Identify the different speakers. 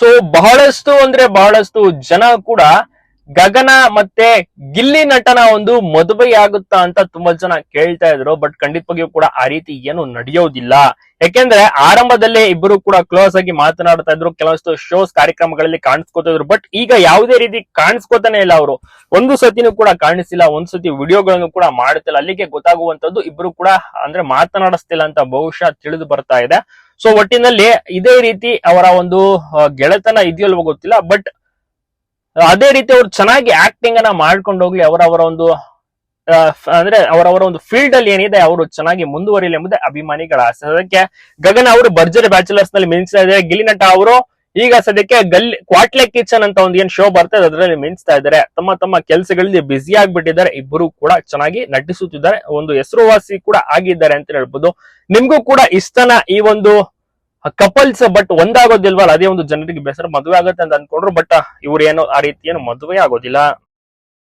Speaker 1: So ಬಹಳಷ್ಟು ಅಂದ್ರೆ ಬಹಳಷ್ಟು ಜನ ಕೂಡ ಗಗನ ಮತ್ತೆ ಗಿಲ್ಲಿ ನಟನ ಒಂದು ಮದುವೆ ಆಗುತ್ತಾ ಅಂತ ತುಂಬಾ ಜನ ಕೇಳ್ತಾ ಇದ್ರು. ಬಟ್ ಖಂಡಿತವಾಗಿಯೂ ಕೂಡ ಆ ರೀತಿ ಏನು ನಡೆಯೋದಿಲ್ಲ. ಯಾಕೆಂದ್ರೆ ಆರಂಭದಲ್ಲೇ ಇಬ್ಬರು ಕೂಡ ಕ್ಲೋಸ್ ಆಗಿ ಮಾತನಾಡ್ತಾ ಇದ್ರು. ಕೆಲವಷ್ಟು ಶೋಸ್ ಕಾರ್ಯಕ್ರಮಗಳಲ್ಲಿ ಕಾಣಿಸ್ಕೊತಾ ಇದ್ರು. ಬಟ್ ಈಗ ಯಾವುದೇ ರೀತಿ ಕಾಣಿಸ್ಕೋತಾನೆ ಇಲ್ಲ ಅವರು. ಒಂದು ಸತಿನೂ ಕೂಡ ಕಾಣಿಸಿಲ್ಲ ಒಂದ್ ಸತಿ ವಿಡಿಯೋಗಳನ್ನು ಕೂಡ ಮಾಡುತ್ತಿಲ್ಲ. ಅಲ್ಲಿಗೆ ಗೊತ್ತಾಗುವಂತದ್ದು ಇಬ್ರು ಕೂಡ ಅಂದ್ರೆ ಮಾತನಾಡಿಸ್ತಿಲ್ಲ ಅಂತ ಬಹುಶಃ ತಿಳಿದು ಬರ್ತಾ ಇದೆ. ಸೊ ಒಟ್ಟಿನಲ್ಲಿ ಇದೇ ರೀತಿ ಅವರ ಒಂದು ಗೆಳೆತನ ಇದೆಯಲ್ವೋ ಗೊತ್ತಿಲ್ಲ ಬಟ್ ಅದೇ ರೀತಿ ಅವ್ರು ಚೆನ್ನಾಗಿ ಆಕ್ಟಿಂಗ್ ಅನ್ನ ಮಾಡ್ಕೊಂಡು ಹೋಗ್ಲಿ, ಅವರವರ ಒಂದು ಅಂದ್ರೆ ಅವರವರ ಒಂದು ಫೀಲ್ಡ್ ಅಲ್ಲಿ ಏನಿದೆ, ಅವರು ಚೆನ್ನಾಗಿ ಮುಂದುವರಿಯಲಿ ಎಂಬುದೇ ಅಭಿಮಾನಿಗಳ ಆಸೆ. ಅದಕ್ಕೆ ಗಗನ್ ಅವರು ಭರ್ಜರಿ ಬ್ಯಾಚುಲರ್ಸ್ನಲ್ಲಿ ಇದ್ದಾರೆ ಗಿಲ್ಲಿ ಅವರು ಈಗ ಸದ್ಯಕ್ಕೆ ಗಲ್ಲಿ ಕ್ವಾಟ್ಲೆ ಕಿಚನ್ ಅಂತ ಒಂದು ಏನ್ ಶೋ ಬರ್ತದೆ, ಅದರಲ್ಲಿ ಮಿಂಚ್ತಾ ಇದ್ದಾರೆ. ತಮ್ಮ ತಮ್ಮ ಕೆಲಸಗಳಲ್ಲಿ ಬ್ಯುಸಿ ಆಗ್ಬಿಟ್ಟಿದ್ದಾರೆ. ಇಬ್ಬರು ಕೂಡ ಚೆನ್ನಾಗಿ ನಟಿಸುತ್ತಿದ್ದಾರೆ. ಒಂದು ಹೆಸರುವಾಸಿ ಕೂಡ ಆಗಿದ್ದಾರೆ ಅಂತ ಹೇಳ್ಬೋದು. ನಿಮ್ಗೂ ಕೂಡ ಇಷ್ಟನ ಈ ಒಂದು ಕಪಲ್ಸ್ ಬಟ್ ಒಂದಾಗೋದಿಲ್ವಲ್ಲ? ಅದೇ ಒಂದು ಜನರಿಗೆ ಬೇಸರ ಮದುವೆ ಆಗುತ್ತೆ ಅಂತ ಅನ್ಕೊಂಡ್ರು ಬಟ್ ಇವ್ರು ಏನು ಆ ರೀತಿ ಏನು ಮದುವೆ ಆಗೋದಿಲ್ಲ.